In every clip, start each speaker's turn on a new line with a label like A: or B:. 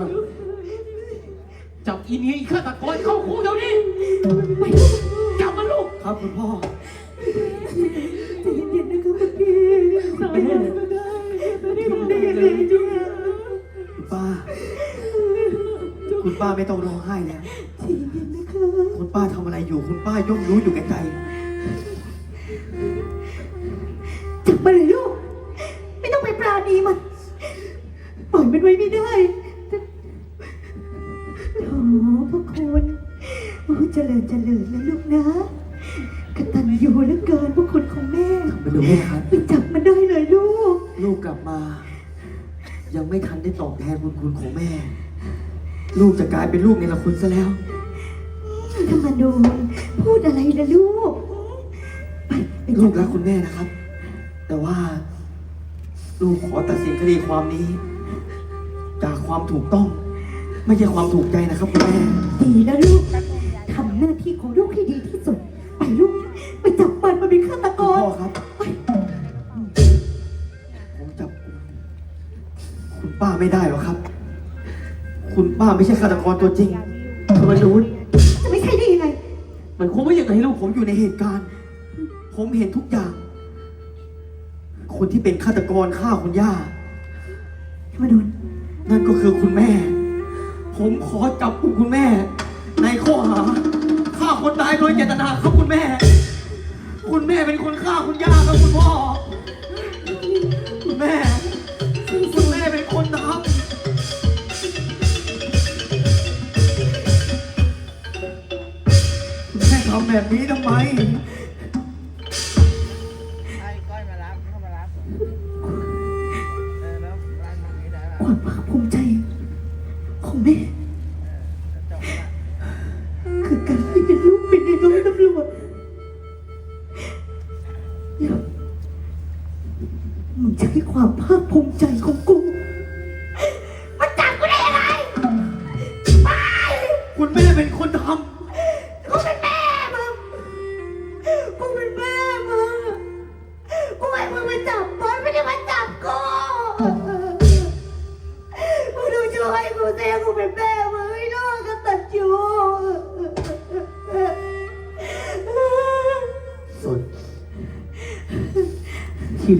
A: มาจับอีเนียอีฆาตกรเข้าคุกเดี๋ยวนี้จับมันลูก
B: ครับคุณพ่อ
C: ใจเย็นๆนะคะคุณพี่สายแล้วก็ได้ไม่ทำได้ยังไงจุ๊
B: คุณป้า คุณป้าไม่ต้องร้องไห้แล้ว
C: ใจเย็นๆนะคะ
B: คุณป้าทำอะไรอยู่ คุณป้าย่อมรู้อยู่แก่ใจ
C: จับมาเลยลูก ไม่ต้องไปปราณีมัน ปล่อยมันไว้ไม่ได้โถพระคุณโอ้ เจริญเจริญนะลูกนะกตัญญูเหลือเกินพระคุณของแม่
B: มาดูแม่ครับ
C: ไปจับมันได้เลยลูก
B: ลูกกลับมา ยังไม่ทันได้ตอบแทนบุญคุณของแม่ ลูกจะกลายเป็นลูกในละคุณซะแล้ว
C: ธรรมนูญพูดอะไรนะลูก ไปไป
B: ลู
C: จั
B: กรักคุณแม่นะครับ แต่ว่า ลูกขอตัดสินคดีความนี้ จากความถูกต้อง ไม่ใช่ความถูกใจนะครับคุณแม่
C: ดีนะ ไม่
B: ใช่ฆาตกรตัวจริง
A: ธรรมนูญ
C: จะไม่ใช่ได้ยังไง
A: มันคงไม่ยังไงลูก
B: ผมอยู่ในเหตุการณ์ ผมเห็นทุกอย่าง คนที่เป็นฆาตกรฆ่าคุณย่า
C: ธรรมนูญ
B: นั่นก็คือคุณแม่ ผมขอจับกุมคุณแม่ ในข้อหาฆ่าคนตายโดยเจตนาครับคุณแม่ คุณแม่เป็นคนฆ่าคุณย่าครับคุณพ่อ คุณแม่ แม่ทำแบบนี้ทำไม
D: ให้ก้อยมารับเข้ามารับเออแล้วร้านทางนี้ได้
C: ค
D: ป่ะ
C: วามภาคภูมิใจ ของแม่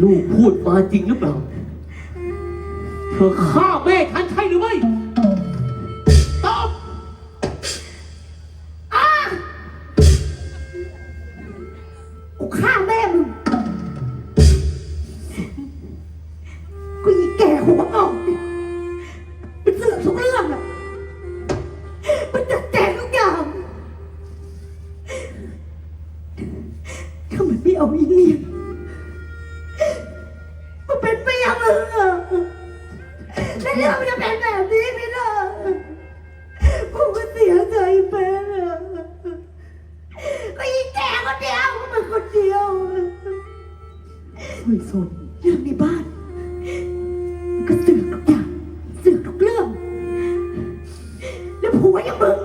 D: ลู
C: ก
A: พูดมาจริงหรือเปล่า เธอฆ่าแม่ฉัน
C: เป็นเมียอะแล้วเรื่องมันจะเป็นแบบนี้ไม่ได้กูก็เสียใจเป็นอะก็อีแก่คนเดียวมันคนเดียวำ
B: ไม่สน
C: เรื่องในบ้านมันก็เสือกทุกอย่างเสือกทุกเรื่อง แล้วผัวย่างมึง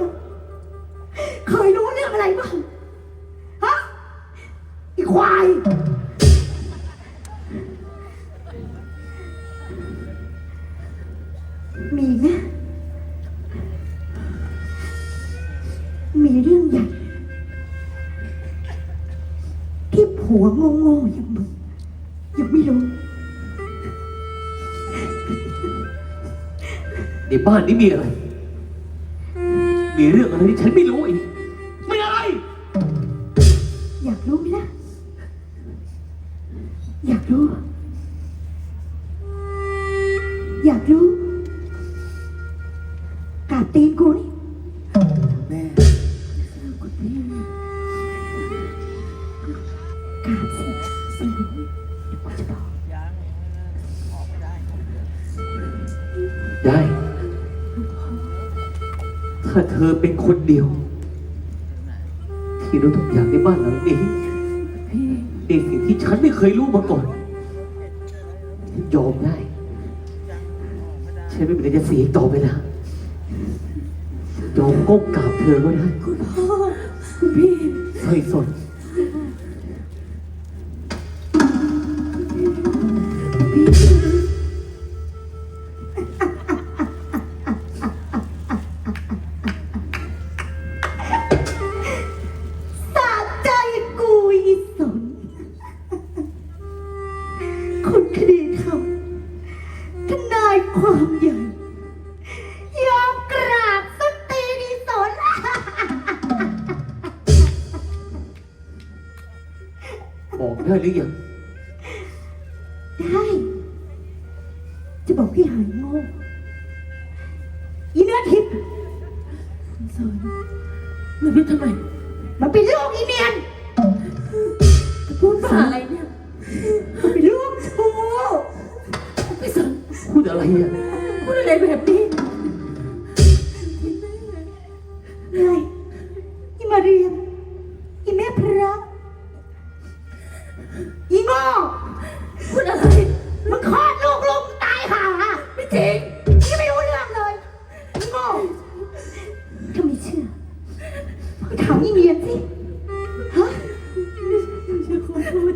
C: เคยรู้เรื่องอะไรบ้างฮะอีควาย
A: บ้านนี้มีอะไร มีเรื่องอะไรที่ฉันไม่รู้อีกไม่อะไร
C: อยากรู้ไหมล่ะ อยากรู้ อยากรู้กราบตีนกูนี่
B: แม่
C: กราบสิสิกูจะบอก
D: ยังออกไม่ได้
A: ได้ ถ้าเธอเป็นคนเดียว ที่รู้ทุกอย่างในบ้านหลังนี้ในสิ่งที่ฉันไม่เคยรู้มาก่อนฉันยอมได้ ฉันไม่เป็นไรจะเสียอีกต่อไปแล้วยอมก้มกราบเธอก็ได้
C: คุณพ่อคุณพี่
A: สร้อยสน ได้หรือยัง
C: ได้ จะบอกพี่หายโง่อีเนื้อทิพย์
E: สอนมันเป็นทำไม
C: มันเป็นลูกอีเนียน
E: พูดบ้าอะไรเนี่ย
C: มันเป็นลูกชู้
E: พี่สอน
A: พูดอะไรอะ
E: พูดอะไรแบบนี้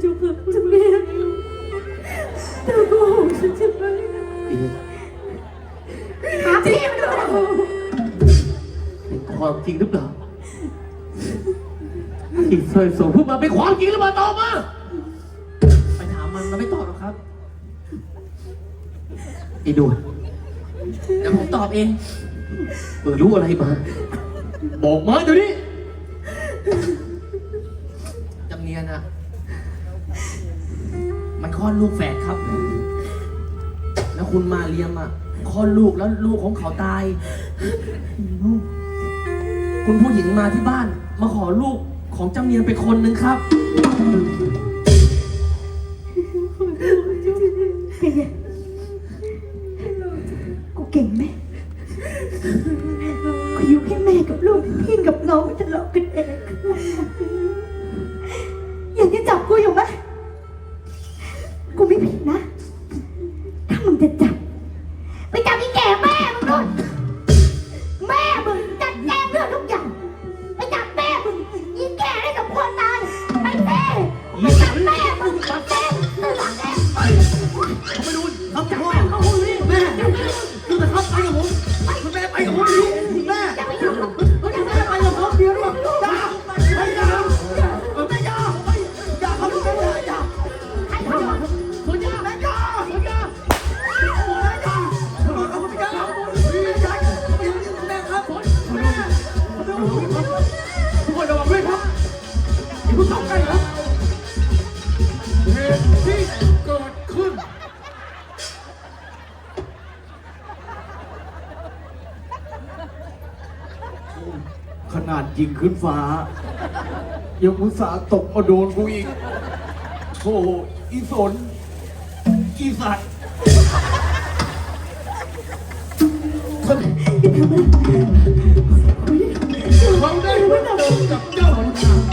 E: จุกค่ะจุกเมียเธอโกหกฉันใช่ไหม
C: ถามพี่มันดูนะ
A: เป็นความจริงหรือเปล่าที่เคยส่งพวกมาเป็นความจริงหรือเปล่าตอบมา
B: ไปถามมันมันไม่ตอบหรอกครับ
A: ไอ้ด่วน
B: เดี๋ยวผมตอบเอง
A: มึงรู้อะไรมาบอกมาเดี๋ยวนี้
B: อดลูกแฝดครับ แล้วคุณมาเรียมอะคลอดลูกแล้วลูกของเขาตาย คุณผู้หญิงมาที่บ้าน มาขอลูกของจำเนียนไปคนหนึ่งครับ
C: เป็นไงกูเก่งไหมกูอยู่แค่แม่กับลูกพี่กับน้องมันทะเลาะกัน
B: เอง ยิงขึ้น
F: ฟ้า ยังมุตสาห์ตกมาโดนกูอีกโธ่อีสน อีสัตว์
B: เขาได้มาเจอกับเจ้ามันไม่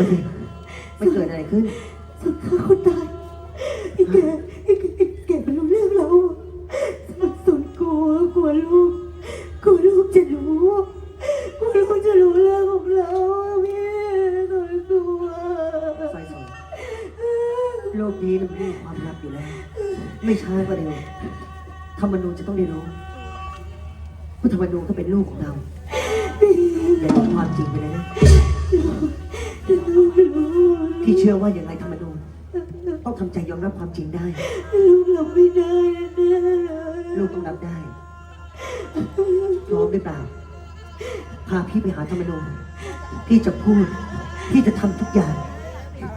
C: มา
A: สิ
B: ไม่เกิดอะไรขึ้น
C: สักฆ่าคนตายไอ้แกไอ้แกไอ้แกมันรู้เรื่องเรามันสนกลัวกลัวลูกกลัวลูกจะรู้กลัวลูกจะรู้เรื่องของเราพี่สนกลัว
B: ไฟสนโลกนี้มันมีความลับอยู่แล้ว ไม่ช้าก็เร็วธรรมนูญจะต้องได้รู้ว่าธรรมนูญก็เป็นลูกของเราอย่าหลงความจริงไปเลยนะ
C: ลูกรู้
B: พี่เชื่อว่าอย่างไรธรรมนูญต้องทำใจยอมรับความจริงได้
C: ลูกรับไม่ได้แน่เลย
B: ลูกต้องรับได้พร้อมหรือเปล่า พาพี่ไปหาธรรมนูญพี่จะพูด พี่จะทำทุกอย่าง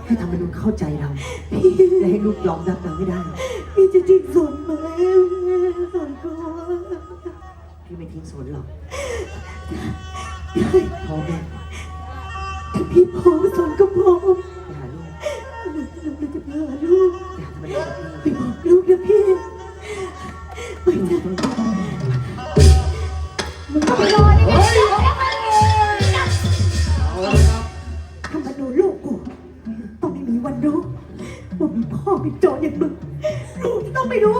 B: ให้ธรรมนูญเข้าใจเรา และให้ลูกยอมรับเราไม่ได้
C: พี่จะทิ้งสนไหมสนกลัว
B: พี่ไม่ทิ้งสวนหรอกพร้อมไหม
C: ถ้าพี่พร้อมสนก็พร้อม
B: ไปหาลูก
C: เราจะพาลูก
B: ไปหาธรรมนูญกับ
C: ไป
B: พี่
C: บอกลูกนะพี่ ไปจ้ะมึงก็ไปรอนี่ไงทำมาดูลูกกูต้องไม่มีวันรู้ว่ามีพ่อเป็นโจรอย่างมึงลูกจะต้องไม่รู้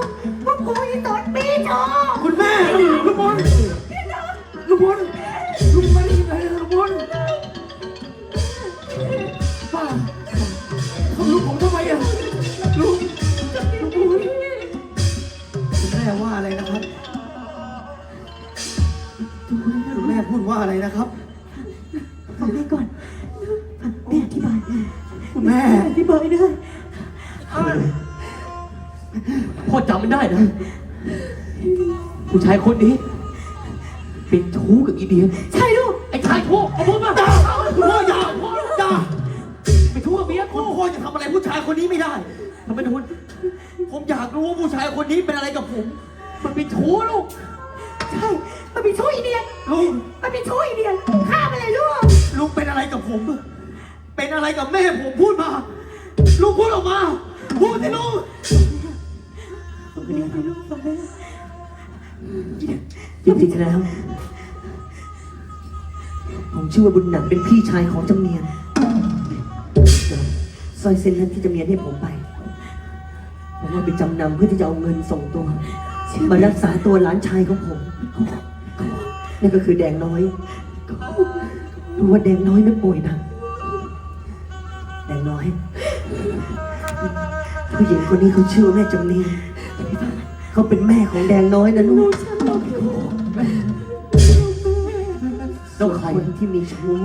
C: ว่าอะ
B: ไรนะครับ
C: ฟังแม่ก่อนฟังแม่อธิบาย
B: คุณแม่
C: อธิบายได้
A: พ่อจำไม่ได้นะ ผู้ชายคนนี้ เป็นชู้กับอีเดียน
C: ใช่ลูก
A: ไอ้ชายชู้เอาพูดมา
B: อย่าพ่ออย่าพ่ออย่า
A: เป็นชู้กับเมีย
B: คุ
A: กู
B: ณพ่อจะทำอะไรผู้ชายคนนี้ไม่ได้
A: ทำไมทุน
B: ผมอยากรู้ว่าผู้ชายคนนี้เป็นอะไรกับผม
A: มันเป็นชู้ลูก
C: ใช่ มันเป็นช่วยอีเดียน
B: ลุง
C: มันเป็นช่วยอีเดียนฆ่ามันเลยลูก
B: ลุงเป็นอะไรกับผมเป็นอะไรกับแม่ผมพูดมา ลุงพูดออกมา พูดสิลุง
C: ฟังแม่ลูกฟังแม่
E: จริงๆแล้วผมชื่อว่าบุญหนักเป็นพี่ชายของจำเนียนสร้อยเส้นนั้นที่จำเนียนให้ผมไปผมเอาไปจำนำเพื่อที่จะเอาเงินส่งตัว มารักษาตัวหลานชายของผม นั่นก็คือแดงน้อยรู้ว่าแดงน้อยนั้นป่วยหนะแดงน้อย ผู้หญิงคนนี้เขาชื่อว่าแม่จำเนียนเขาเป็นแม่ของแดงน้อยนะลูก
A: แล้วใคร
E: คนที่มีชู้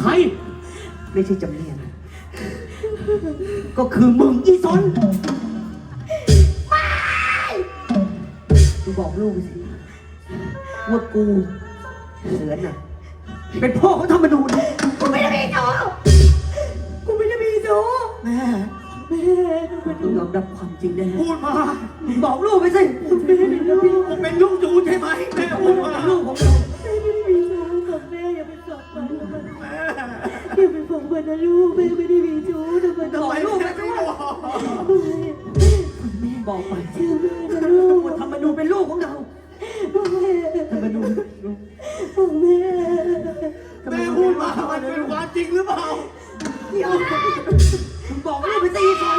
A: ใคร
E: ไม่ใช่จำเนียนก็คือมึงอีสนมึงบอกลูกไปสิว่ากู เสือน่ะ เป็นพ่อของธรรมนูญ
C: กูไม่ได้มีชู้กูไม่ได้มีชู้
B: แม่
C: แม่ทำไม
E: มึงยอมรับความจริงได้แล้ว
B: พูดมา
E: มึงบอกลูกไปสิ
C: แม่ไม่ได้มี
B: ผมเป็นลูก มึ
E: ง
C: บอกลูก
B: ไป
E: สิอีสน